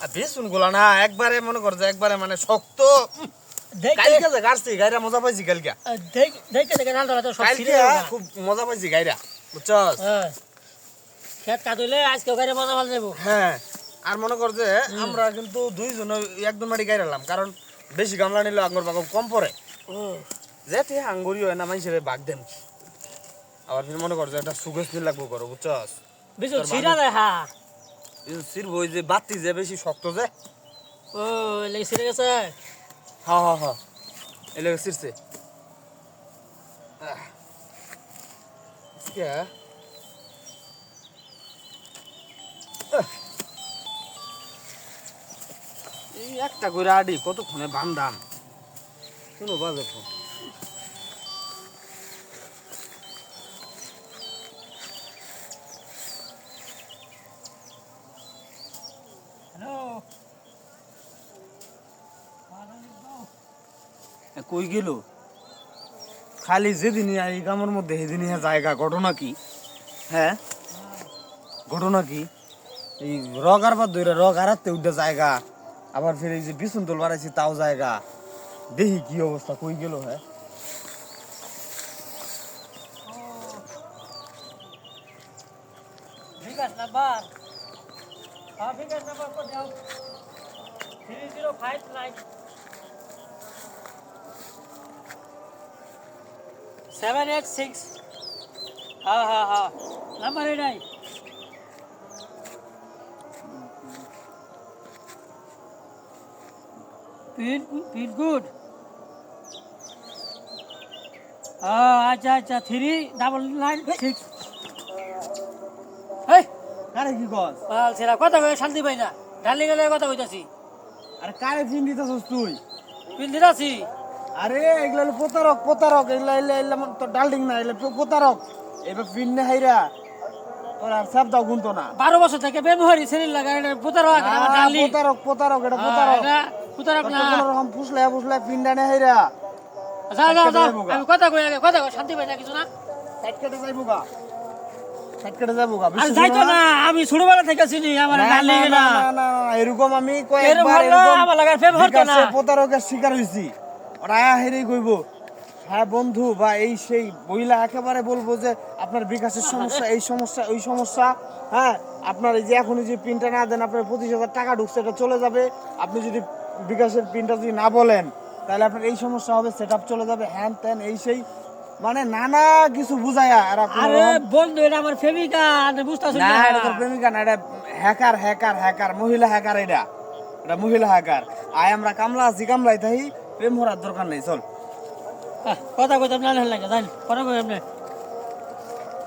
আর বেসুনগুলা না একবারে মনে কর যে একবারে মানে শক্ত। কালকে গাড়ছি গাইরা মজা পাইছি কালকে। দেখ- দেখে দেখে নাল ধরা তো সব কালকে ছিঁড়ে যাবে না। খুব মজা পাইছি গাইরা বুঝছস? হ্যাঁ। খেত কাটলে আজকে ওখানে মজা ভালো যাব হ্যাঁ আর মনে কর যে আমরা কিন্তু দুইজন একদম গাইরালাম কারণ বেশি গামলা নিলে আঙ্গুর বাগম কম পড়ে। যেতে আঙ্গুরি হয় না মানুষের বাগ দেন আবার মনে কর যে একটা সুগস লাগবো করো বুঝছস? বিজু ছিঁড়া সির বই যে বাতি যে বেশি শক্ত যে। ও লেগে ছিঁড়ে গেছে? হা হা হা। এলে সিরছে একটা করে আডি কতক্ষণে বান্ধাম শুনো বাজে ফোন। কই গেল? খালি যেদিনই এই গ্রামের মধ্যে সেদিনই জায়গা, ঘটনা কি? হ্যাঁ? ঘটনা কি? এই রগ আর বাদ ধরে রগ হারাতে উঠে জায়গা, আবার ফির এই যে বিছুন তোল বাড়াইছি তাও জায়গা। দেখি কি অবস্থা, কই গেল হ্যাঁ? বিকাশ নাম্বার বিকাশ নাম্বার কো দাও three zero five nine seven eight six হ্যাঁ হ্যাঁ হ্যাঁ নাম্বার এটাই পিন পিন গুড আচ্ছা আচ্ছা থ্রি ডাবল নাইন সিক্স কারে কি কস? বাল ছেড়া কথা কয়ে শান্তি পাই না। ডালি গেলে কথা কইতাছি। আরে কারে ফিন দিতেছস তুই? পিন দিতাছি। আরে এগুলা হলো প্রতারক প্রতারক। এগুলা এগুলা এগুলা তোর ডালডিং না এগুলা তো প্রতারক। এবার ফিন নে হাইরা তোর আর সাপ দাও গুনতো না। বারো বছর থেকে ব্যবহারী শরীর লাগা এটা ডালি প্রতারক প্রতারক এটা প্রতারক। পুতারক না। কোনো রকম ফুসলে ফুসলে পিন্ডা নে হাইরা। যা যা যা আমি কথা কই আগে কথা কই শান্তি পাই না কিছু না। সাইড কেটে যাইবো গা। আমি ছোটবেলা থেকে চিনি আমার না, এরকম আমি প্রতারকের শিকার হয়েছি। হেরেই কইব হ্যাঁ বন্ধু বা এই সেই বইলা একেবারে বলব যে আপনার বিকাশের সমস্যা এই সমস্যা ওই সমস্যা হ্যাঁ আপনার এই যে এখনই যে পিনটা না দেন আপনার পঁচিশ হাজার টাকা ঢুকছে এটা চলে যাবে। আপনি যদি বিকাশের পিনটা যদি না বলেন তাহলে আপনার এই সমস্যা হবে সেট চলে যাবে হ্যান ত্যান এই সেই মানে নানা কিছু বুঝায়া আর আরে বন্ধু এটা আমার প্রেমিকা আপনি বুঝতাছেন না এটা তোর প্রেমিকা না এটা হ্যাকার হ্যাকার হ্যাকার মহিলা হ্যাকার এটা। এটা মহিলা হ্যাকার আয় আমরা কামলা আছি কামলাই তাই প্রেম হওয়ার দরকার নেই চল। কথা কথা না লাগে জানি কথা কই আপনি